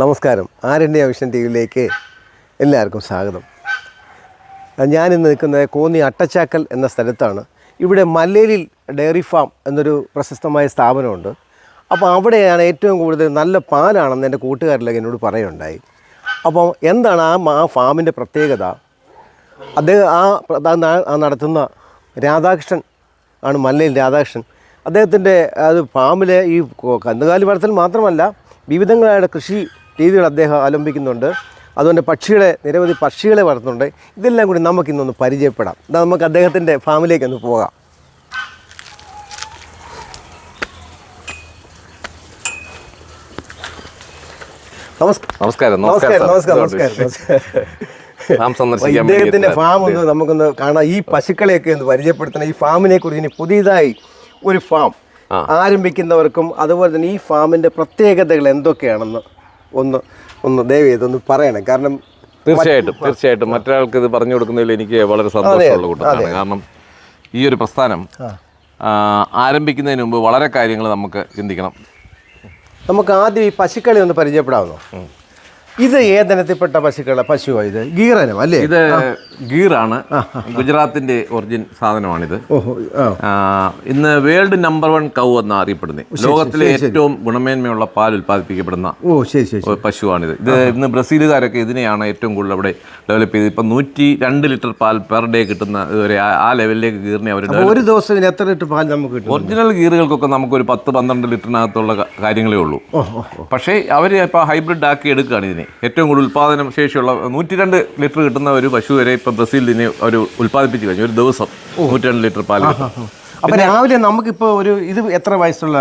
നമസ്കാരം. ആരണ്യ vision T വിയിലേക്ക് എല്ലാവർക്കും സ്വാഗതം. ഞാനിന്ന് നിൽക്കുന്നത് കോന്നി അട്ടച്ചാക്കൽ എന്ന സ്ഥലത്താണ്. ഇവിടെ മല്ലേലിൽ ഡയറി ഫാം എന്നൊരു പ്രശസ്തമായ സ്ഥാപനമുണ്ട്. അപ്പോൾ അവിടെയാണ് ഏറ്റവും കൂടുതൽ നല്ല പാലാണെന്ന് എന്റെ കൂട്ടുകാരിലൊക്കെ എന്നോട് പറയുണ്ടായി അപ്പോൾ എന്താണ് ആ ആ ഫാമിന്റെ പ്രത്യേകത? അദ്ദേഹം ആ നടത്തുന്ന രാധാകൃഷ്ണൻ ആണ് മല്ലയിൽ രാധാകൃഷ്ണൻ. അദ്ദേഹത്തിന്റെ അത് ഫാമിലെ ഈ കന്നുകാലി വളർത്തൽ മാത്രമല്ല വിവിധങ്ങളായ കൃഷി രീതികൾ അദ്ദേഹം അവലംബിക്കുന്നുണ്ട്. അതുകൊണ്ട് പക്ഷികളെ നിരവധി പക്ഷികളെ വളർത്തുന്നുണ്ട്. ഇതെല്ലാം കൂടി നമുക്കിന്നൊന്ന് പരിചയപ്പെടാം. എന്നാൽ നമുക്ക് അദ്ദേഹത്തിന്റെ ഫാമിലേക്ക് ഒന്ന് പോകാം. നമസ്കാരം നമസ്കാരം നമസ്കാരം നമസ്കാരം ഇദ്ദേഹത്തിന്റെ ഫാം ഒന്ന് നമുക്കൊന്ന് കാണാം. ഈ പശുക്കളെയൊക്കെ ഒന്ന് പരിചയപ്പെടുത്തണം. ഈ ഫാമിനെ കുറിച്ച് ഇനി പുതിയതായി ഒരു ഫാം. ആരംഭിക്കുന്നവർക്കും അതുപോലെ തന്നെ ഈ ഫാമിന്റെ പ്രത്യേകതകൾ എന്തൊക്കെയാണെന്ന് ഒന്ന് ഒന്ന് ദയവ് ചെയ്തൊന്ന് പറയണം. കാരണം തീർച്ചയായിട്ടും തീർച്ചയായിട്ടും. മറ്റൊരാൾക്ക് ഇത് പറഞ്ഞു കൊടുക്കുന്നതിൽ എനിക്ക് വളരെ സന്തോഷമുള്ള കൂട്ടത്തിലാണ്. കാരണം ഈ ഒരു പ്രസ്ഥാനം ആരംഭിക്കുന്നതിന് മുമ്പ് വളരെ കാര്യങ്ങൾ നമുക്ക് ചിന്തിക്കണം. നമുക്ക് ആദ്യം ഈ പശുക്കളി ഒന്ന് പരിചയപ്പെടാമോ ഇത് ഏതനത്തിൽപ്പെട്ട പശുക്കളെ? പശുവാ ഇത്? ഗീറനം അല്ലേ? ഇത് ഗീറാണ്. ഗുജറാത്തിന്റെ ഒറിജിൻ സാധനമാണിത്. ഇന്ന് വേൾഡ് നമ്പർ വൺ കൗ എന്ന് അറിയപ്പെടുന്നത് ലോകത്തിലെ ഏറ്റവും ഗുണമേന്മയുള്ള പാൽ ഉൽപ്പാദിപ്പിക്കപ്പെടുന്ന ഓ ശരി ശരി പശുവാണിത്. ഇത് ഇന്ന് ബ്രസീലുകാരൊക്കെ ഇതിനെയാണ് ഏറ്റവും കൂടുതൽ അവിടെ ഡെവലപ്പ് ചെയ്ത് ഇപ്പം നൂറ്റി രണ്ട് ലിറ്റർ പാൽ പെർ ഡേ കിട്ടുന്ന ഒരു ആ- ലെവലിലേക്ക് ഗീറിനെ അവർ ഒരു ദിവസം എത്ര ലിറ്റർ പാൽ നമുക്ക് കിട്ടും? ഒറിജിനൽ ഗീറുകൾക്കൊക്കെ നമുക്കൊരു പത്ത് പന്ത്രണ്ട് ലിറ്ററിനകത്തുള്ള കാര്യങ്ങളേ ഉള്ളൂ. പക്ഷേ അവർ ഇപ്പോൾ ഹൈബ്രിഡ് ആക്കി എടുക്കുകയാണ് ഇതിനെ. ഏറ്റവും കൂടുതൽ ഉൽപ്പാദന ശേഷിയുള്ള നൂറ്റി രണ്ട് ലിറ്റർ കിട്ടുന്ന ഒരു പശു വരെ ഇപ്പം ബ്രസീലിൽ നിന്ന് അവർ ഉൽപ്പാദിപ്പിച്ച് കഴിഞ്ഞു. ഒരു ദിവസം നൂറ്റി രണ്ട് ലിറ്റർ പാൽ അപ്പം രാവിലെ നമുക്കിപ്പോൾ ഒരു ഇത് എത്ര വയസ്സുള്ള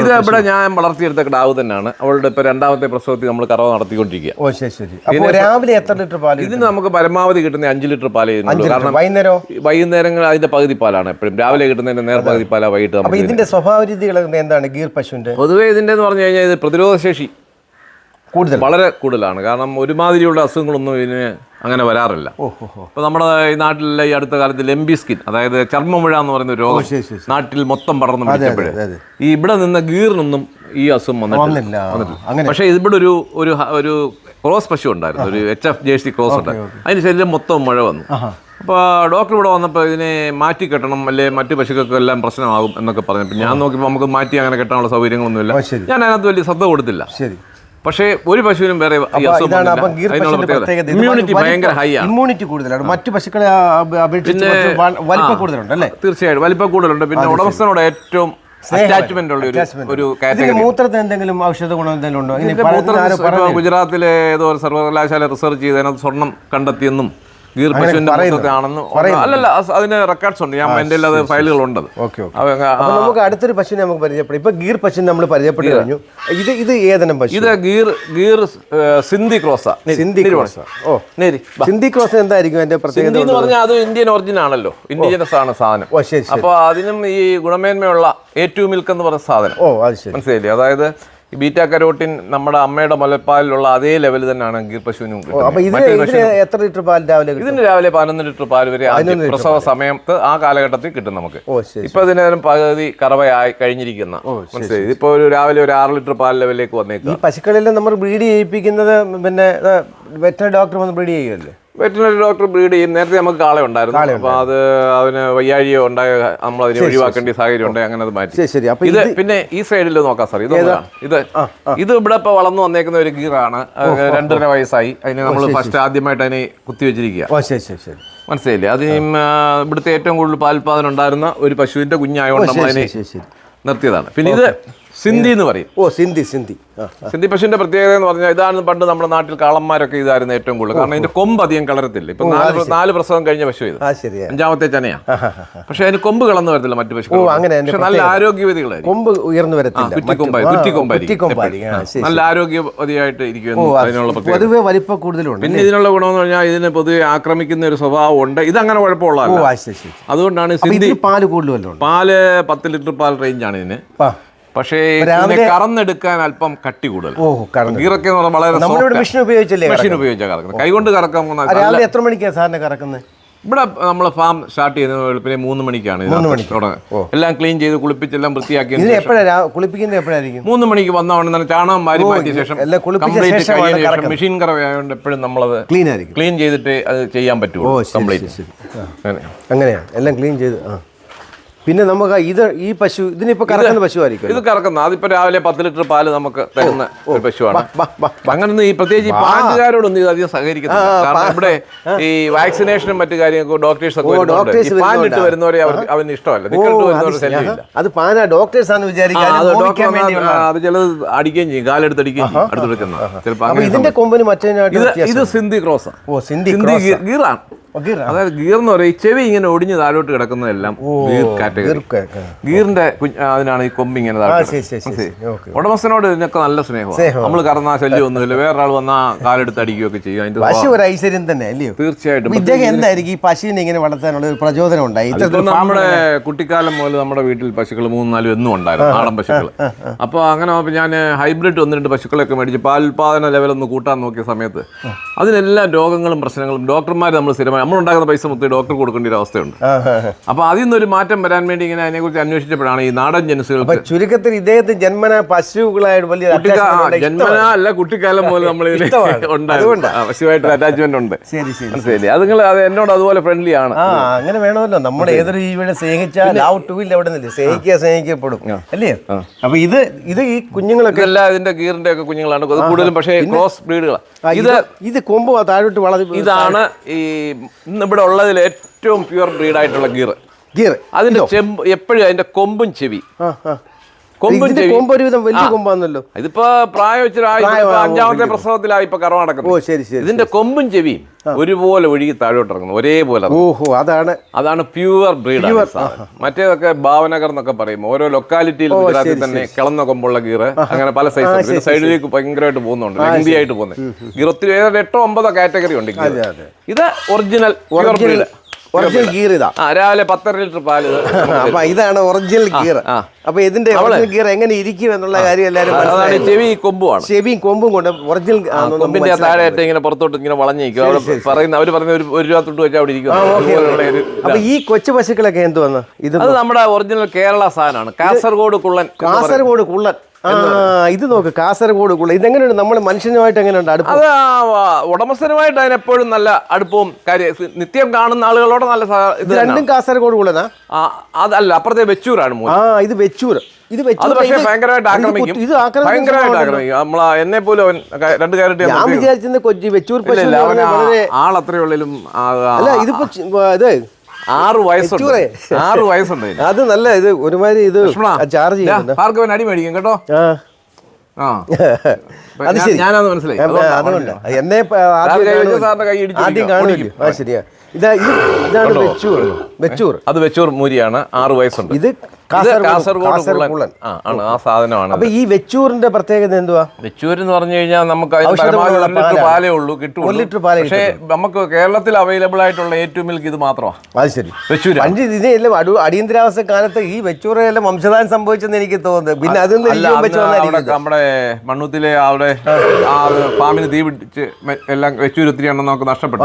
ഇത് ഇവിടെ ഞാൻ വളർത്തിയെടുത്ത കിടാവ് തന്നെയാണ്. അവളുടെ ഇപ്പോൾ രണ്ടാമത്തെ പ്രസവത്തിൽ നമ്മൾ കറവ നടത്തിക്കൊണ്ടിരിക്കുക. ഓ ശരി ശരി. അപ്പോൾ രാവിലെ എത്ര ലിറ്റർ പാൽ ഇതിന് നമുക്ക് പരമാവധി കിട്ടുന്ന അഞ്ച് ലിറ്റർ പാൽ ചെയ്യുന്നുള്ളൂ കാരണം വൈകുന്നേരം? വൈകുന്നേരങ്ങൾ അതിന്റെ പകുതി പാലാണ് എപ്പോഴും. രാവിലെ കിട്ടുന്നതിന്റെ നേർ പകുതി പാലാണ് വൈകിട്ട് ഇതിന്റെ സ്വഭാവ രീതികൾ എന്താണ് ഗീർ പശുവിന്റെ? പൊതുവേ ഇതിന്റെ എന്ന് പറഞ്ഞു കഴിഞ്ഞാൽ ഇത് പ്രതിരോധ ശേഷി കൂടുതൽ? വളരെ കൂടുതലാണ്. കാരണം ഒരുമാതിരിയുള്ള അസുഖങ്ങളൊന്നും ഇതിന് അങ്ങനെ വരാറില്ല. ഇപ്പൊ നമ്മുടെ ഈ നാട്ടിലെ ഈ അടുത്ത കാലത്ത് ലെംബി സ്കിൻ അതായത് ചർമ്മമുഴ എന്ന് പറയുന്ന ഒരു രോഗം നാട്ടിൽ മൊത്തം പടർന്നു പിടിച്ചപ്പോഴേ. ഈ ഇവിടെ നിന്ന് ഗീറിനൊന്നും ഈ അസുഖം വന്നിട്ടില്ല. പക്ഷേ ഇവിടെ ഒരു ഒരു ഒരു ക്രോസ് പശു ഉണ്ടായിരുന്നു. ഒരു H F J C cross ഉണ്ടായിരുന്നു. അതിന് ശരീരം മൊത്തം മഴ വന്നു. അപ്പോൾ ഡോക്ടർ ഇവിടെ വന്നപ്പോൾ ഇതിനെ മാറ്റി കെട്ടണം അല്ലെ മറ്റു പശുക്കൾക്കും എല്ലാം പ്രശ്നമാകും എന്നൊക്കെ പറഞ്ഞു ഞാൻ നോക്കിയപ്പോൾ നമുക്ക് മാറ്റി അങ്ങനെ കെട്ടാനുള്ള സൗകര്യങ്ങളൊന്നുമില്ല. ഞാൻ അതിനകത്ത് വലിയ ശ്രദ്ധ കൊടുത്തില്ല. ശരി. പക്ഷേ ഒരു പശുവിനും വേറെ ഇമ്മ്യൂണിറ്റി ഭയങ്കര ഹൈ ആണ്. ഇമ്മ്യൂണിറ്റി കൂടുതലാണ്. മറ്റു പശുക്കളെ അപ- അപേക്ഷിച്ച് വലിപ്പം കൂടുതലുണ്ട് അല്ലേ? തീർച്ചയായും വലിപ്പം കൂടുതലുണ്ട്. പിന്നെ ഉടമസ്ഥനോട് ഏറ്റവും അറ്റാച്ച്മെന്റ് ഉള്ള ഒരു മൂത്രത്തിന് എന്തെങ്കിലും ഔഷധ ഗുണം എന്തെങ്കിലും ഉണ്ടോ. ഗുജറാത്തിലെ ഏതോ ഒരു സർവകലാശാല റിസർച്ച് ചെയ്തതിനകത്ത് സ്വർണം കണ്ടെത്തിയെന്നും ഗീർ പശുവിന്റെ. അല്ലല്ല അസ് അതിന് റെക്കോർഡ്സ് ഉണ്ട്. ഞാൻ എന്റെ അത് ഫയലുകൾ ഉണ്ട് ഓക്കെ നമുക്ക് അടുത്തൊരു പശുവിനെ നമുക്ക് പരിചയപ്പെടാം. ഇപ്പൊ ഗീർ പശുവിനെ നമ്മൾ പരിചയപ്പെട്ടു കഴിഞ്ഞു. ഇത് ഇത് ഏതനം പശു? ഇത് ഗീർ ഗീർ സിന്ധി ക്രോസ. സിന്ധി ക്രോസ. ഓ നേരി സിന്ധി ക്രോസ എന്തായിരിക്കും അതിന്റെ പ്രത്യേകത എന്ന് പറഞ്ഞാൽ അത് ഇന്ത്യൻ ഒറിജിൻ ആണല്ലോ. ഇൻഡിജിനസ് ആണ് സാധനം. അപ്പോൾ അതിനും ഈ ഗുണമേന്മയുള്ള എ ടു മിൽക്ക് എന്ന് പറഞ്ഞ സാധനം. ഓ അത് ശരി. മനസ്സിലായില്ലേ? അതായത് ഈ ബീറ്റാ കരോട്ടിൻ നമ്മുടെ അമ്മയുടെ മുലപ്പാലിലുള്ള അതേ ലെവൽ തന്നെയാണ് ഗീർ പശുവിനും ഇതിന് എത്ര ലിറ്റർ പാൽ രാവിലെ ഇതിന് രാവിലെ പതിനൊന്ന് ലിറ്റർ പാൽ വരെ പ്രസവ സമയത്ത് ആ കാലഘട്ടത്തിൽ കിട്ടും നമുക്ക്. ഇപ്പൊ ഇതിനേരം പകുതി കറവയായി കഴിഞ്ഞിരിക്കുന്ന. മനസ്സിലായി? ഇതിപ്പോ ഒരു രാവിലെ ഒരു ആറ് ലിറ്റർ പാൽ ലെവലിലേക്ക് വന്നേക്കും ഈ പശുക്കളെല്ലാം നമ്മൾ ബ്രീഡ് ചെയ്യിപ്പിക്കുന്നത് പിന്നെ വെറ്ററിനറി ഡോക്ടർ വന്ന് ബ്രീഡ് ചെയ്യുമല്ലേ വെറ്റിനറി ഡോക്ടർ ബ്രീഡ് ചെയ്യും നേരത്തെ നമുക്ക് കാള ഉണ്ടായിരുന്നു. അപ്പൊ അത് അതിന് വയ്യാഴിയോ ഉണ്ടായ നമ്മൾ അതിനെ ഒഴിവാക്കേണ്ട സാഹചര്യം ഉണ്ടായി അങ്ങനെ അത് മാറ്റി. ശരി അപ്പൊ ഇത് പിന്നെ ഈ സൈഡിൽ നോക്കാം സാർ. ഇത്. ഇത് ഇത് ഇവിടെ ഇപ്പൊ വളർന്നു വന്നേക്കുന്ന ഒരു ഗീറാണ്. രണ്ടര വയസ്സായി. അതിന് നമ്മൾ ഫസ്റ്റ് ആദ്യമായിട്ട് അതിനെ കുത്തിവെച്ചിരിക്കുക വെച്ചിരിക്കുക. മനസ്സിലായില്ലേ? അത് ഇവിടുത്തെ ഏറ്റവും കൂടുതൽ പാൽപാദനം ഉണ്ടായിരുന്ന ഒരു പശുവിന്റെ കുഞ്ഞായതുകൊണ്ട് നമ്മൾ അതിനെ നിർത്തിയതാണ്. പിന്നെ ഇത് സിന്ധി എന്ന് പറയും. ഓ സിന്ധി സിന്ധി. സിന്ധി പശുവിന്റെ പ്രത്യേകത എന്ന് പറഞ്ഞാൽ ഇതാണ് പണ്ട് നമ്മുടെ നാട്ടിൽ കാളന്മാരൊക്കെ ഇതായിരുന്നു ഏറ്റവും കൂടുതൽ. കാരണം ഇതിന്റെ കൊമ്പ് അധികം കളരത്തില്ല ഇപ്പൊ നാല് നാല് പ്രസവം കഴിഞ്ഞ പശു ഇത്. അഞ്ചാമത്തെ ചനയാ. പക്ഷെ അതിന് കൊമ്പ് കളർന്നു വരത്തില്ല മറ്റു പശു അങ്ങനെ നല്ല ആരോഗ്യവതികളായിരിക്കും. കൊമ്പ് ഉയർന്നു വരത്തില്ല. കുറ്റിക്കൊമ്പായിരിക്കും. നല്ല ആരോഗ്യവതിയായിട്ട് ഇരിക്കും അതിനുള്ള പൊതുവെ വലിപ്പം കൂടുതലുണ്ട് പിന്നെ ഇതിനുള്ള ഗുണമെന്ന് പറഞ്ഞാൽ ഇതിന് പൊതുവെ ആക്രമിക്കുന്ന ഒരു സ്വഭാവം ഉണ്ട് ഇതങ്ങനെ ഓ കുഴപ്പമുള്ള അതുകൊണ്ടാണ് സിന്ധി പാൽ കൂടുതലും പാൽ പത്ത് ലിറ്റർ പാൽ റേഞ്ചാണ് ഇതിന്. പക്ഷേ കറന്നെടുക്കാൻ അല്പം കട്ടി കൂടുതൽ ഗീറൊക്കെ വളരെ മെഷീൻ ഉപയോഗിച്ചല്ലേ മെഷീൻ ഉപയോഗിച്ചാൽ കറക്കുന്നത്. കൈകൊണ്ട് കറക്കാൻ എത്ര മണിക്കാണ് സാറിന് കറക്കുന്നത് ഇവിടെ നമ്മൾ ഫാം സ്റ്റാർട്ട് ചെയ്യുന്നത് വെളുപ്പിനെ മൂന്ന് മണിക്കാണ് തുടങ്ങുക. എല്ലാം ക്ലീൻ ചെയ്ത് കുളിപ്പിച്ചെല്ലാം വൃത്തിയാക്കി കുളിപ്പിക്കുന്നത് എപ്പോഴായിരിക്കും? മൂന്ന് മണിക്ക് വന്നതുകൊണ്ട് ഉടനെ തന്നെ ചാണകം വാരി മാറ്റിയ ശേഷം കംപ്ലീറ്റ് കഴിഞ്ഞ ശേഷം മെഷീൻ കറവയായതുകൊണ്ട് എപ്പോഴും നമ്മളത് ക്ലീൻ ആയിരിക്കും ക്ലീൻ ചെയ്തിട്ട് അത് ചെയ്യാൻ പറ്റുമോ കംപ്ലീറ്റ് അങ്ങനെയാണ് എല്ലാം ക്ലീൻ ചെയ്ത് ആ. പിന്നെ നമുക്ക് ഇത് ഈ പശു ഇതിനിപ്പോ കറക്കുന്ന പശു ആയിരിക്കും ഇത് കറക്കുന്ന അതിപ്പോ രാവിലെ പത്ത് ലിറ്റർ പാൽ നമുക്ക് തരുന്ന ഒരു പശുവാണ്. അങ്ങനെ ഈ പ്രത്യേകിച്ച് ഈ പാന്റുകാരോടൊന്നും ഇത് അധികം സഹകരിക്കുന്നത് കാരണം ഇവിടെ ഈ വാക്സിനേഷനും മറ്റു കാര്യങ്ങളും ഡോക്ടേഴ്സ് ഒക്കെ പാലിട്ട്. വരുന്നവരെ അവർക്ക് അവന് ഇഷ്ടമല്ല. അത് പാന ഡോക്ടേഴ്സ് ആണ് അത് ചിലത് അടിക്കുകയും ചെയ്യും. കാലെടുത്ത് അടിക്കുകയും ചെയ്യും. അടുത്തെടുക്കുന്ന ചിലപ്പോൾ ഇതിന്റെ കൊമ്പിന് മറ്റേ ഇത് സിന്ധി ക്രോസ്. ഓ സിന്ധി സിന്ധി ഗീറാണ്. അതായത് ഗീർ എന്ന് പറയും ഈ ചെവി ഇങ്ങനെ ഒടിഞ്ഞ് താഴോട്ട് കിടക്കുന്നതെല്ലാം ഗീർ കാറ്റഗറി. ഗീറിന്റെ അതിനാണ് ഈ കൊമ്പ് ഇങ്ങനെ. ഉടമസ്ഥനോട് ഇതിനൊക്കെ നല്ല സ്നേഹമാണ്. നമ്മൾ കറന്നാ ശല്യം ഒന്നുമില്ല. വേറൊരാൾ വന്നാ കാലെടുത്ത് അടിക്കുകയൊക്കെ ചെയ്യും. അതിന്റെ പശു ഒരു ഐശ്വര്യം തന്നെ അല്ലയോ? തീർച്ചയായിട്ടും. ഇദ്ദേഹം എന്തായിരിക്കും ഈ പശുവിനെ ഇങ്ങനെ വളർത്താനുള്ള ഒരു പ്രചോദനം ഉണ്ടായി? നമ്മുടെ കുട്ടിക്കാലം മുതൽ നമ്മുടെ വീട്ടിൽ പശുക്കൾ മൂന്ന് നാലും എന്നും ഉണ്ടായിരുന്നു നാടൻ പശുക്കൾ അപ്പോൾ അങ്ങനെ ഞാൻ ഹൈബ്രിഡ് ഒന്ന് രണ്ട് പശുക്കളൊക്കെ മേടിച്ച് പാലുൽപാദന ലെവൽ ഒന്ന് കൂട്ടാൻ നോക്കിയ സമയത്ത് അതിനെല്ലാം രോഗങ്ങളും പ്രശ്നങ്ങളും ഡോക്ടർമാർ നമ്മൾ സ്ഥിരമായി നമ്മൾ ഉണ്ടാക്കുന്ന പൈസ മൊത്തം ഡോക്ടർ കൊടുക്കേണ്ട ഒരു അവസ്ഥയുണ്ട്. അപ്പോൾ അതിൽ നിന്നൊരു മാറ്റം വരാൻ വേണ്ടി ഇങ്ങനെ അതിനെക്കുറിച്ച് അന്വേഷിച്ചപ്പോഴാണ് ഈ നാടൻ ജനസുകൾ ചുരുക്കത്തിൽ ഇദ്ദേഹത്തിന് ജന്മന പശുക്കളായിട്ട് വലിയ ജന്മന അല്ല കുട്ടിക്കാലം പോലെ നമ്മൾ. ഉണ്ടായിരുന്നു. പശുവായിട്ട് അറ്റാച്ച്മെന്റ് ഉണ്ട്. ശരി ശരി അത് നിങ്ങൾ അത് എന്നോട് അതുപോലെ ഫ്രണ്ട്ലി ആണ്. അങ്ങനെ വേണമല്ലോ. നമ്മൾ ഏതൊരു ജീവിയുടെ സ്നേഹിച്ചാൽ ആ വിൽ എവിടെ നിന്നില്ല? സ്നേഹിക്കുക സ്നേഹിക്കപ്പെടും. അല്ലേ? അപ്പൊ ഇത് ഇത് ഈ കുഞ്ഞുങ്ങളൊക്കെ എല്ലാ ഇതിന്റെ ഗീറിന്റെ ഒക്കെ കുഞ്ഞുങ്ങളാണ് കൂടുതലും പക്ഷേ ക്രോസ് ബ്രീഡുകളാണ് ഇത് ഇത് കൊമ്പ് താഴോട്ട് വളർത്തി ഇതാണ് ഈ ഇന്ന് ഇവിടെ ഉള്ളതിൽ ഏറ്റവും പ്യുവർ ബ്രീഡായിട്ടുള്ള ഗീർ ഗീർ അതിന്റെ ചെമ്പ് എപ്പോഴും അതിന്റെ കൊമ്പും ചെവി. കൊമ്പും കൊമ്പ് ഒരുവിധം വലിയ കൊമ്പാന്നല്ലോ ഇതിപ്പോ പ്രായം ആവുമ്പോ അഞ്ചാമത്തെ പ്രസവത്തിലായി ഇപ്പൊ കറവ ഓ ശരി ശരി ഇതിന്റെ കൊമ്പും ചെവിയും ഒരുപോലെ ഒഴുകി താഴോട്ട് ഇറങ്ങുന്നു ഒരേപോലെ ഓഹോ അതാണ് അതാണ് പ്യുവർ ബ്രീഡ് മറ്റേതൊക്കെ ഭാവനഗർ എന്നൊക്കെ പറയും. ഓരോ ലൊക്കാലിറ്റിയിൽ ഗുജറാത്തിൽ തന്നെ കിളന്ന കൊമ്പുള്ള ഗീർ അങ്ങനെ പല സൈസ് സൈഡിലേക്ക് ഭയങ്കരമായിട്ട് പോകുന്നുണ്ട് ലെങ്തി ആയിട്ട് പോകുന്നത്. ഗീർ ഒത്തിരി ഏതാണ്ട് എട്ടോ ഒമ്പതോ കാറ്റഗറി ഉണ്ട് ഇത് ഒറിജിനൽ ബ്രീഡ് ഒറിജിനൽ ഗിയർ ഇതാ. ആ രാവിലെ പത്തര ലിറ്റർ പാൽ അപ്പൊ ഇതാണ് ഒറിജിനൽ ഗിയർ. ആ. അപ്പൊ ഇതിന്റെ ഒറിജിനൽ ഗിയർ എങ്ങനെ ഇരിക്കും എന്നുള്ള കാര്യം എല്ലാവരും ചെവി കൊമ്പുമാണ് ചെവിയും കൊമ്പും കൊണ്ട് ഒറിജിനൽ കൊമ്പിന്റെ ആ താഴെ ഏറ്റവും ഇങ്ങനെ പുറത്തോട്ട് ഇങ്ങനെ വളഞ്ഞിരിക്കും. അവിടെ പറയുന്ന അവർ പറയുന്ന ഒരു ഒരു രൂപ തൊട്ട് വെച്ചാൽ അവിടെ ഇരിക്കും. അപ്പൊ ഈ കൊച്ചു പശുക്കളൊക്കെ എന്തുവന്ന്? ഇത് അത് നമ്മുടെ ഒറിജിനൽ കേരള സാധനമാണ്. കാസർഗോഡ് കുള്ളൻ കാസർഗോഡ് കുള്ളൻ. ഇത് നോക്ക് കാസർഗോഡ് കൂടെ ഇതെങ്ങനെയുണ്ട്? നമ്മൾ മനുഷ്യനുമായിട്ട് എങ്ങനെയുണ്ട് അടുപ്പം? അത് ഉടമസ്ഥനുമായിട്ട് അതിനെപ്പോഴും നല്ല അടുപ്പവും കാര്യം നിത്യം കാണുന്ന ആളുകളോട് നല്ല ഇത് രണ്ടും കാസർഗോഡ് കൂടെ അതല്ല അപ്പുറത്തെ വെച്ചൂരാണ് ആ ഇത് വെച്ചൂർ. ഇത് പക്ഷേ ഭയങ്കരമായിട്ട് ആക്രമിക്കും. ഇത് ഭയങ്കരമായിട്ട്. ആക്രമിക്കും. നമ്മളെ എന്നെ പോലും അവൻ രണ്ട് ഞാൻ വിചാരിച്ചത് കൊച്ചി വെച്ചൂർ ആളത്രയുള്ളിലും അല്ല ഇതിപ്പോ ഇത് ആറ് വയസ്സുണ്ട്. ആറ് വയസ്സുണ്ട് അത് നല്ല ഇത് ഒരുമാതിരി ഇത് ചാർജ് ഭാർഗവൻ അടി മേടിക്കും കേട്ടോ. ആ. അത് ശരി. ഞാനത് മനസ്സിലായി. അതുകൊണ്ട് എന്നെ ആദ്യം കൈ വെച്ച് കാണുമല്ലോ. സാറിന്റെ കൈ ഇടിച്ച് ആദ്യം പിടിക്കാം, കാണുമല്ലോ ശരിയാ. ഇതാ ഇത് ഇതാണ് വെച്ചൂർ വെച്ചൂർ അത് വെച്ചൂർ മൂരിയാണ്. ആറ് വയസ്സുണ്ട്. ഇത് കാസർഗോഡ് ആണ് ആ സാധനമാണ് അപ്പൊ ഈ വെച്ചൂറിന്റെ പ്രത്യേകത എന്തുവാ? വെച്ചൂർ എന്ന് പറഞ്ഞു കഴിഞ്ഞാൽ നമുക്ക് ലിറ്റർ പാലേ ഉള്ളൂ കിട്ടും ഒരു ലിറ്റർ പാലേ പക്ഷേ നമുക്ക് കേരളത്തിൽ അവൈലബിൾ ആയിട്ടുള്ള ഏറ്റവും മിൽക്ക് ഇത് മാത്രമാണ് അത് ശരി. വെച്ചൂര്. പണ്ട് ഇതിനെല്ലാം അടു അടിയന്തരാവസ്ഥ കാലത്ത് ഈ വെച്ചൂറെല്ലാം വംശദാനം സംഭവിച്ചെന്ന് എനിക്ക് തോന്നുന്നത് പിന്നെ അതിൽ നമ്മുടെ മണ്ണുത്തിലെ അവിടെ ആ. ഫാമിന് തീ പിടിച്ച് എല്ലാം വെച്ചൂർ ഒത്തിരി എണ്ണം നമുക്ക് നഷ്ടപ്പെട്ടു.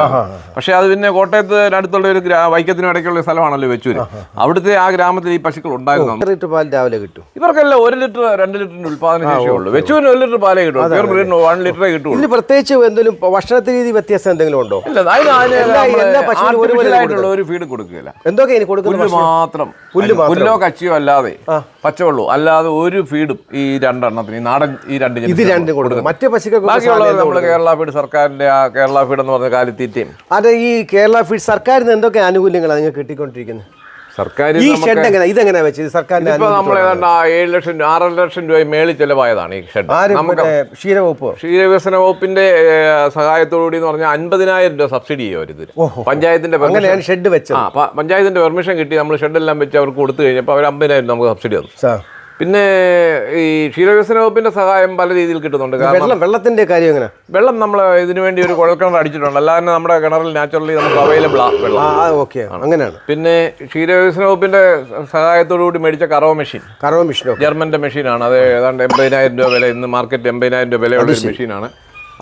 പക്ഷേ അത് പിന്നെ കോട്ടയത്ത് അടുത്തുള്ള ഒരു വൈക്കത്തിനും ഇടയ്ക്കുള്ള സ്ഥലമാണല്ലോ വെച്ചൂര്. അവിടുത്തെ ആ ഗ്രാമത്തിൽ ഈ പശുക്കൾ ഉണ്ടായിരുന്നു ലിറ്റർ പാൽ രാവിലെ കിട്ടും. ഇവർക്കെല്ലാം ഒരു ലിറ്റർ രണ്ട് ലിറ്ററിന്റെ ഉൽപാദന ശേഷിയുള്ളൂ വെച്ചൂരിന് ഒരു ലിറ്റർ പാലേ കിട്ടും പ്യൂർ ബ്രീഡിന് വൺ ലിറ്ററേ കിട്ടുള്ളൂ. ഇനി പ്രത്യേകിച്ച് എന്തെങ്കിലും ഭക്ഷണത്തെ രീതി വ്യത്യാസം എന്തെങ്കിലും ഉണ്ടോ? ഇല്ല അതിന് അതിന് എല്ലാ- എല്ലാ പശുവിനും ഒരുപോലെ artificial ഒരു ഫീഡ് കൊടുക്കുകയില്ല. എന്തൊക്കെ ഇനി കൊടുക്കുന്ന പുല്ല് മാത്രം. പുല്ല് കച്ചിയോ അല്ലാതെ പച്ചവെള്ളൂ അല്ലാതെ ഒരു ഫീഡും ഈ രണ്ടെണ്ണത്തിന് നാടൻ ഈ രണ്ട് ഇത് രണ്ട് രണ്ടും കൊടുക്കും. മറ്റേ പശുക്കൾക്ക് ബാക്കിയുള്ളത് നമ്മൾ കേരള ഫീഡ് സർക്കാരിന്റെ ആ കേരള ഫീഡ് എന്ന് പറഞ്ഞ കാലിത്തീറ്റയും. അത് ഈ കേരള ഫീഡ് സർക്കാരിന് എന്തൊക്കെ ആനുകൂല്യങ്ങളാണ് നിങ്ങൾക്ക് കിട്ടിക്കൊണ്ടിരിക്കുന്നത്? സർക്കാർ ഈ ഷെഡ് എങ്ങനെ? ഇതെങ്ങനെ വെച്ചത് സർക്കാരിന്റെ ഇപ്പൊ നമ്മൾ ഏതാണ്ട് ഏഴ് ലക്ഷം ആറര ലക്ഷം രൂപ മേളിൽ ചെലവായതാണ് ഈ ഷെഡ്. നമുക്ക് ക്ഷീരവകുപ്പ്? ക്ഷീരവികസന വകുപ്പിന്റെ സഹായത്തോടുകൂടി എന്ന് പറഞ്ഞാൽ അൻപതിനായിരം രൂപ സബ്സിഡി ചെയ്യും അവരിത്. പഞ്ചായത്തിന്റെ അങ്ങനെയാണ് ഷെഡ് വെച്ചത്. പഞ്ചായത്തിന്റെ പെർമിഷൻ കിട്ടി നമ്മൾ ഷെഡ് എല്ലാം വെച്ച് അവർക്ക് കൊടുത്തു കഴിഞ്ഞപ്പോൾ അവർ അമ്പതിനായിരം നമുക്ക് സബ്സിഡി തന്നു. പിന്നെ ഈ ക്ഷീരവികസന വകുപ്പിന്റെ സഹായം പല രീതിയിൽ കിട്ടുന്നുണ്ട്. കാരണം വെള്ളം വെള്ളത്തിന്റെ കാര്യം എങ്ങനെ? വെള്ളം നമ്മൾ ഇതിനു വേണ്ടി ഒരു കുഴൽക്കിണർ അടിച്ചിട്ടുണ്ട്. അല്ലാതെ നമ്മുടെ കിണറിൽ നാച്ചുറലി നമുക്ക് അവൈലബിൾ ആ വെള്ളം. ഓക്കെ അങ്ങനെയാണ്. പിന്നെ ക്ഷീരവികസന വകുപ്പിന്റെ സഹായത്തോടു കൂടി മേടിച്ച കറവ മെഷീൻ കറവ മെഷീൻ ജർമ്മന്റെ മെഷീനാണ് അത് ഏതാണ്ട് എൺപതിനായിരം രൂപ വില ഇന്ന് മാർക്കറ്റ് എൺപതിനായിരം രൂപ വിലയുള്ള മെഷീനാണ്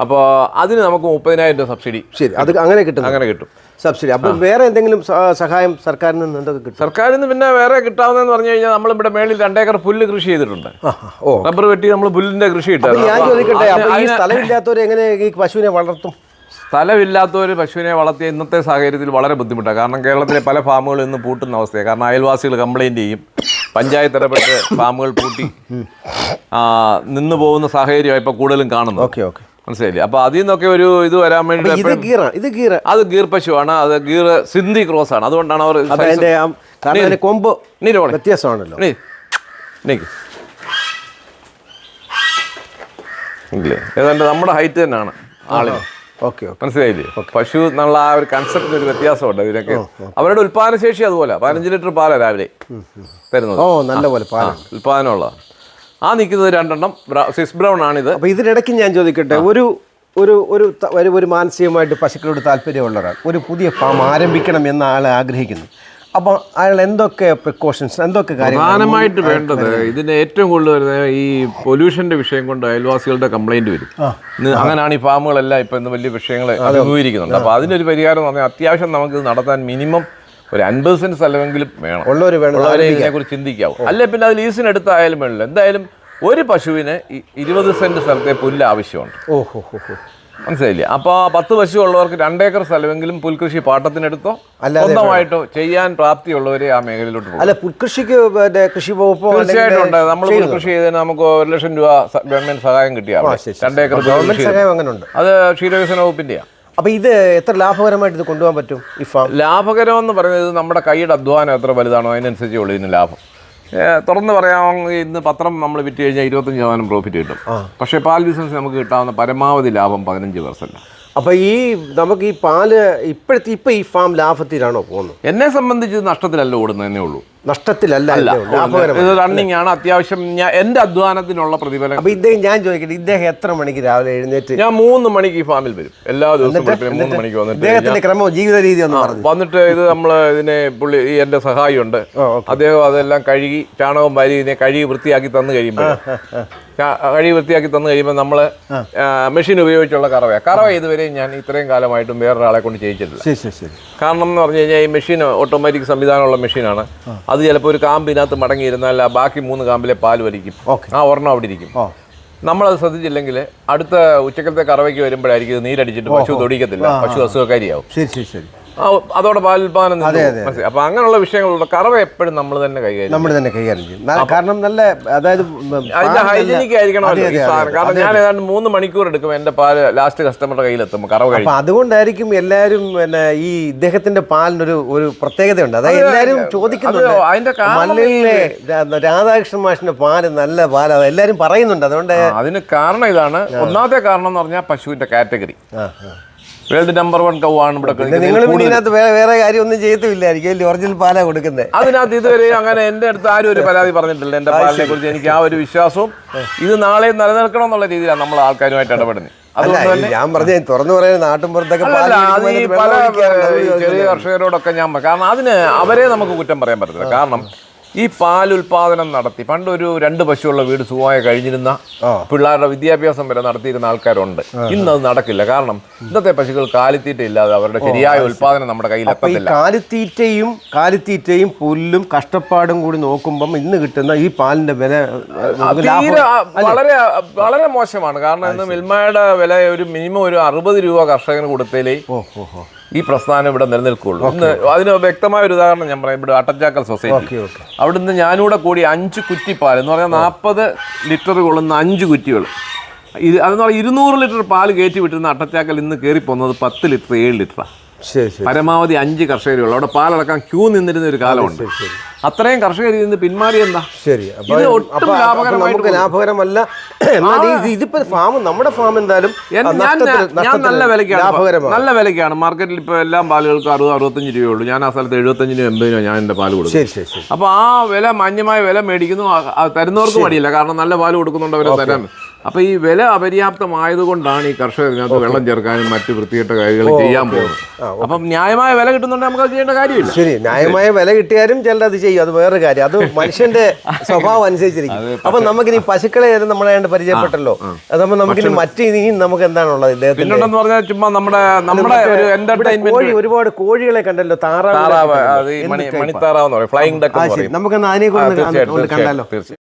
അപ്പോൾ അതിന് നമുക്ക് മുപ്പതിനായിരം രൂപ സബ്സിഡി ശരി അത് അങ്ങനെ കിട്ടും അങ്ങനെ കിട്ടും. സബ്സിഡി. അപ്പം വേറെ എന്തെങ്കിലും സഹായം സർക്കാരിൽ നിന്ന് എന്തൊക്കെ കിട്ടും? സർക്കാരിൽ നിന്ന് പിന്നെ വേറെ കിട്ടാവുന്നതെന്ന് പറഞ്ഞു കഴിഞ്ഞാൽ നമ്മളിവിടെ മേളിൽ രണ്ടേക്കർ പുല്ല് കൃഷി ചെയ്തിട്ടുണ്ട്. ഓ. റബ്ബർ വെട്ടി നമ്മൾ പുല്ലിന്റെ കൃഷി ഇട്ടു ഇട്ടായിരുന്നു. ഞാൻ ചോദിക്കട്ടെ അപ്പോൾ ഈ സ്ഥലമില്ലാത്തവർ എങ്ങനെ ഈ പശുവിനെ വളർത്തും? സ്ഥലമില്ലാത്തവർ പശുവിനെ വളർത്തിയ ഇന്നത്തെ സാഹചര്യത്തിൽ വളരെ ബുദ്ധിമുട്ടാണ്. കാരണം കേരളത്തിലെ പല ഫാമുകളും ഇന്ന് പൂട്ടുന്ന അവസ്ഥയാണ്. കാരണം അയൽവാസികൾ കംപ്ലയിന്റ് ചെയ്യും. പഞ്ചായത്ത് ഇടപെട്ട് ഫാമുകൾ പൂട്ടി നിന്ന് പോകുന്ന സാഹചര്യമാണ് ഇപ്പോൾ കൂടുതലും കാണുന്നത്. Okay okay. മനസ്സിലായില്ലേ? അപ്പൊ അതിൽ നിന്നൊക്കെ ഒരു ഇത് വരാൻ വേണ്ടി ഇത് ഗീറ ഇത് ഗീറ. അത് ഗീർ പശുവാണ് അത് ഗീർ സിന്ധി ക്രോസ് ആണ്. അതുകൊണ്ടാണ് അവർ അതിന്റെ കൊമ്പ് വ്യത്യാസമാണല്ലോ. ഇല്ലേ? ഏതാണ്ട് നമ്മുടെ ഹൈറ്റ് തന്നെയാണ് ആളിന്. Okay okay. മനസ്സിലായില്ലേ? പശു എന്നുള്ള ആ ഒരു കൺസെപ്റ്റിന് ഒരു വ്യത്യാസമുണ്ട് ഇതിനൊക്കെ. അവരുടെ ഉൽപാദനശേഷി അതുപോലെ. പതിനഞ്ച് ലിറ്റർ പാലാണ് രാവിലെ തരുന്നത്. ഓ നല്ല പോലെ പാലാണ് ഉൽപാദനമുള്ളതാണ് ആ നിൽക്കുന്നത് രണ്ടെണ്ണം സിസ് ബ്രൗൺ ആണിത്. അപ്പൊ ഇതിനിടയ്ക്ക് ഞാൻ ചോദിക്കട്ടെ ഒരു ഒരു ഒരു ഒരു ഒരു മാനസികമായിട്ട് പശുക്കളോട് താല്പര്യമുള്ള ഒരാൾ ഒരു പുതിയ ഫാം ആരംഭിക്കണം എന്ന ആൾ ആഗ്രഹിക്കുന്നു. അപ്പോൾ അയാൾ എന്തൊക്കെ പ്രിക്കോഷൻസ് എന്തൊക്കെ കാര്യങ്ങൾ പ്രധാനമായിട്ട് വേണ്ടത് ഇതിന് ഏറ്റവും കൂടുതൽ വരുന്നത് ഈ പൊല്യൂഷന്റെ വിഷയം കൊണ്ട് അയൽവാസികളുടെ കംപ്ലൈന്റ് വരും. അങ്ങനെയാണ് ഈ ഫാമുകളെല്ലാം ഇപ്പം ഇന്ന് വലിയ വിഷയങ്ങൾ അഭിമുഖീകരിക്കുന്നുണ്ട്. അപ്പോൾ അതിനൊരു പരിഹാരം എന്ന് പറഞ്ഞാൽ അത്യാവശ്യം നമുക്കിത് നടത്താൻ മിനിമം ഒരു അൻപത് സെന്റ് സ്ഥലമെങ്കിലും വേണം. ഉള്ളവർ വേണം. ഉള്ളവരെ ഇതിനെക്കുറിച്ച് ചിന്തിക്കാവും. അല്ലെ പിന്നെ അത് ലീസിന് എടുത്തായാലും വേണമല്ലോ എന്തായാലും ഒരു പശുവിന് ഇരുപത് സെന്റ് സ്ഥലത്തെ പുല്ല് ആവശ്യമുണ്ട്. ഓഹോ മനസ്സിലായില്ലേ? അപ്പോൾ പത്ത് പശു ഉള്ളവർക്ക് രണ്ടേക്കർ സ്ഥലമെങ്കിലും പുൽകൃഷി പാട്ടത്തിനെടുത്തോ സ്വന്തമായിട്ടോ ചെയ്യാൻ പ്രാപ്തിയുള്ളവരെ ആ മേഖലയിലോട്ട് പോകും. അല്ല പുൽകൃഷിക്ക് കൃഷി വകുപ്പ് തീർച്ചയായിട്ടും ഉണ്ട്. നമ്മൾ പുൽകൃഷി ചെയ്തതിന് നമുക്ക് ഒരു ലക്ഷം രൂപ ഗവൺമെന്റ് സഹായം കിട്ടിയാൽ. രണ്ടേക്കർ ഗവൺമെന്റ് സഹായം അങ്ങനെ ഉണ്ട് അത് ക്ഷീരവികസന വകുപ്പിന്റെയാണ് അപ്പൊ ഇത് എത്ര ലാഭകരമായിട്ട് ഇത് കൊണ്ടുപോകാൻ പറ്റും ഈ ഫാം ലാഭകരം എന്ന് പറയുന്നത് നമ്മുടെ കൈയുടെ അധ്വാനം എത്ര വലുതാണോ അതിനനുസരിച്ച് ഉള്ളൂ ഇതിന് ലാഭം. ഏ, തുറന്ന് പറയാമെങ്കിൽ ഇന്ന് പത്രം നമ്മൾ വിറ്റ് കഴിഞ്ഞാൽ ഇരുപത്തഞ്ച് ശതമാനം പ്രോഫിറ്റ് കിട്ടും. പക്ഷേ പാൽ ബിസിനസ് നമുക്ക് കിട്ടാവുന്ന പരമാവധി ലാഭം പതിനഞ്ച് പെർസെന്റ് അപ്പൊ ഈ നമുക്ക് ഈ പാൽ ഇപ്പോഴത്തെ ഇപ്പൊ ഈ ഫാം ലാഭത്തിലാണോ പോകുന്നത്? എന്നെ സംബന്ധിച്ച് നഷ്ടത്തിലല്ല ഓടുന്നതന്നെ ഉള്ളൂ. നഷ്ടത്തിലല്ല ഇത് റണ്ണിങ് ആണ്. അത്യാവശ്യം ഞാൻ എന്റെ അധ്വാനത്തിനുള്ള പ്രതിഫലം. അപ്പൊ ഇദ്ദേഹം ഞാൻ ചോദിക്കട്ടെ ഇദ്ദേഹം എത്ര മണിക്ക് രാവിലെ എഴുന്നേറ്റ്? ഞാൻ മൂന്ന് മണിക്ക് ഈ ഫാമിൽ വരും. എല്ലാ ദിവസവും മൂന്ന് മണിക്ക് വന്നിട്ട് ജീവിത രീതി വന്നിട്ട് ഇത് നമ്മൾ ഇതിനെ പുള്ളി ഈ എന്റെ സഹായിയുണ്ട്. അദ്ദേഹം അതെല്ലാം കഴുകി ചാണകം വാരി ഇതിനെ കഴുകി വൃത്തിയാക്കി തന്നു കഴിയുമ്പോൾ കഴുകി വൃത്തിയാക്കി തന്നു കഴിയുമ്പോൾ നമ്മൾ മെഷീൻ ഉപയോഗിച്ചുള്ള കറവ കറവ ഇതുവരെ ഞാൻ ഇത്രയും കാലമായിട്ടും വേറൊരാളെ കൊണ്ട് ചെയ്യിച്ചിട്ടില്ല. കാരണം എന്ന് പറഞ്ഞു കഴിഞ്ഞാൽ ഈ മെഷീൻ ഓട്ടോമാറ്റിക് സംവിധാനമുള്ള മെഷീനാണ് അത് ചിലപ്പോൾ ഒരു കാമ്പിനകത്ത് മടങ്ങിയിരുന്നാൽ ആ ബാക്കി മൂന്ന് കാമ്പിലെ പാൽ വലിക്കും. ഓക്കെ. ആ ഒരെണ്ണം അവിടെ ഇരിക്കും. നമ്മളത് ശ്രദ്ധിച്ചില്ലെങ്കിൽ അടുത്ത ഉച്ചക്കലത്തെ കറവയ്ക്ക് വരുമ്പോഴായിരിക്കും നീരടിച്ചിട്ട് പശു തൊടിക്കത്തില്ല. പശു അസുഖക്കാരിയാവും. ശരി ശരി ശരി. അതോടെ പാലുൽപാദനം? അപ്പൊ അങ്ങനെയുള്ള വിഷയങ്ങളുള്ള കറവ എപ്പോഴും നമ്മൾ തന്നെ കൈകാര്യം നമ്മൾ തന്നെ കൈകാര്യം ചെയ്യും. കാരണം നല്ല അതായത് അതിന്റെ ഹൈജീനിക് അതെ. കാരണം ഞാൻ ഏതാണ്ട് മൂന്ന് മണിക്കൂർ എടുക്കും എന്റെ പാൽ ലാസ്റ്റ് കസ്റ്റമറുടെ കയ്യിലെത്തും കറവ കഴിയും അപ്പൊ അതുകൊണ്ടായിരിക്കും എല്ലാരും പിന്നെ ഈ ഇദ്ദേഹത്തിന്റെ പാലിനൊരു ഒരു പ്രത്യേകതയുണ്ട്. അതായത് എല്ലാരും ചോദിക്കുന്നുണ്ട്. അത് അതിന്റെ മല്ലിലെ രാധാകൃഷ്ണൻ മാഷിന്റെ പാൽ നല്ല പാലാണ് എല്ലാരും പറയുന്നുണ്ട്. അതുകൊണ്ട് അതിന് കാരണം ഇതാണ്. ഒന്നാമത്തെ കാരണം എന്ന് പറഞ്ഞാൽ പശുവിന്റെ കാറ്റഗറി. വേൾഡ് നമ്പർ വൺ ആണ് ഇവിടെ നിങ്ങൾ ഇതിനകത്ത് വേറെ കാര്യമൊന്നും ചെയ്യത്തില്ലായിരിക്കും ഒറിജിനൽ പാലാ കൊടുക്കുന്നത് അതിനകത്ത് ഇതുവരെ അങ്ങനെ എന്റെ അടുത്ത് ആരും ഒരു പരാതി പറഞ്ഞിട്ടില്ല. എന്റെ പാലിനെ കുറിച്ച് എനിക്ക് ആ ഒരു വിശ്വാസവും ഇത് നാളെ നിലനിൽക്കണം എന്നുള്ള രീതിയിലാണ് നമ്മൾ ആൾക്കാരുമായിട്ട് ഇടപെടുന്നത്. അതുകൊണ്ട് ഞാൻ പറഞ്ഞ തുറന്നു പറയുന്ന നാട്ടിൻ പുറത്തൊക്കെ പാൽ ചെറിയ കർഷകരോടൊക്കെ ഞാൻ കാരണം അതിന് അവരെ നമുക്ക് കുറ്റം പറയാൻ പറ്റത്തില്ല. കാരണം ഈ പാൽ ഉൽപാദനം നടത്തി പണ്ടൊരു രണ്ട് പശുവുള്ള വീട് സുഖമായി കഴിഞ്ഞിരുന്ന പിള്ളേരുടെ വിദ്യാഭ്യാസം വരെ നടത്തിയിരുന്ന ആൾക്കാരുണ്ട്. ഇന്ന് അത് നടക്കില്ല. കാരണം ഇന്നത്തെ പശുക്കൾ കാലിത്തീറ്റ ഇല്ലാതെ അവരുടെ ശരിയായ ഉൽപാദനം നമ്മുടെ കയ്യിൽ എത്തത്തില്ല. കാലിത്തീറ്റയും കാലിത്തീറ്റയും പുല്ലും കഷ്ടപ്പാടും കൂടി നോക്കുമ്പം ഇന്ന് കിട്ടുന്ന ഈ പാലിന്റെ വില വളരെ വളരെ മോശമാണ്. കാരണം ഇന്ന് മിൽമയുടെ വില ഒരു മിനിമം ഒരു അറുപത് രൂപ കർഷകന് കൊടുത്തേലേ ഓ ഓ. ഈ പ്രസ്ഥാനം ഇവിടെ നിലനിൽക്കുകയുള്ളൂ. ഇന്ന് അതിന് വ്യക്തമായ ഒരു ഉദാഹരണം ഞാൻ പറയാം. ഇവിടെ അട്ടച്ചാക്കൽ സൊസൈറ്റി. അവിടുന്ന് ഞാനൂടെ കൂടി അഞ്ച് കുറ്റിപ്പാൽ എന്ന് പറഞ്ഞാൽ നാൽപ്പത് ലിറ്റർ കൊള്ളുന്ന അഞ്ച് കുറ്റികൾ. ഇത് അതെന്ന് പറഞ്ഞാൽ ഇരുന്നൂറ് ലിറ്റർ പാൽ കയറ്റി വിട്ടിരുന്ന അട്ടച്ചാക്കൽ ഇന്ന് കയറിപ്പോകുന്നത് പത്ത് ലിറ്റർ ഏഴ് ലിറ്ററാണ് പരമാവധി അഞ്ച് കർഷകരുള്ളൂ. അവിടെ പാലടക്കാൻ ക്യൂ നിന്നിരുന്ന ഒരു കാലമുണ്ട്. അത്രയും കർഷകർ ഇന്ന് പിന്മാറി എന്താ? ശരി. ഇത് ഒട്ടും ലാഭകരമായിട്ട് ലാഭകരമല്ല. ഇതിപ്പോ ഫാം നമ്മുടെ ഫാം എന്തായാലും ഞാൻ നല്ല വിലക്കാണ് നല്ല വിലക്കാണ് മാർക്കറ്റിൽ ഇപ്പോൾ എല്ലാം പാലുകൾക്ക് അറുപത് അറുപത്തഞ്ച് രൂപയുള്ളൂ. ഞാൻ ആ സ്ഥലത്ത് എഴുപത്തഞ്ചിനും എൺപതിനോ ഞാൻ എന്റെ പാൽ കൊടുക്കും. അപ്പോൾ ആ വില മാന്യമായ വില മേടിക്കുന്നു. തരുന്നവർക്ക് മടിയില്ല. കാരണം നല്ല പാൽ കൊടുക്കുന്നുണ്ട് അവരെ തരാൻ. അപ്പൊ ഈ വില അപര്യാപ്തമായതുകൊണ്ടാണ് ഈ കർഷകർ ഇതിനകത്ത് വെള്ളം ചേർക്കാനും മറ്റ് വൃത്തികെട്ട കാര്യങ്ങൾ ചെയ്യാൻ പോകുന്നത്. അപ്പം ന്യായമായ വില കിട്ടുന്നുണ്ടെങ്കിൽ നമുക്ക് അത് ചെയ്യേണ്ട കാര്യമില്ല. ശരി ന്യായമായ വില കിട്ടിയാലും ചിലർ അത് ചെയ്യും. അത് വേറെ കാര്യം. അത് മനുഷ്യന്റെ സ്വഭാവം അനുസരിച്ചിരിക്കും. അപ്പൊ നമുക്കിനി പശുക്കളെ ഏതും നമ്മളെ പരിചയപ്പെട്ടല്ലോ. അതപ്പോ നമുക്കിനി മറ്റ് ഇനി നമുക്ക് എന്താണുള്ളത് ഇദ്ദേഹത്തിന്റെ പിന്നുണ്ടെന്ന് പറഞ്ഞാൽ ചുമ്മാ നമ്മുടെ നമ്മുടെ ഒരു എന്റർടൈൻമെന്റ് കോഴി ഒരുപാട് കോഴികളെ കണ്ടല്ലോ താറാവ് മണിത്താറാവ് ഫ്ലൈങ് നമുക്ക് അതിനെ കൊണ്ട് ആ,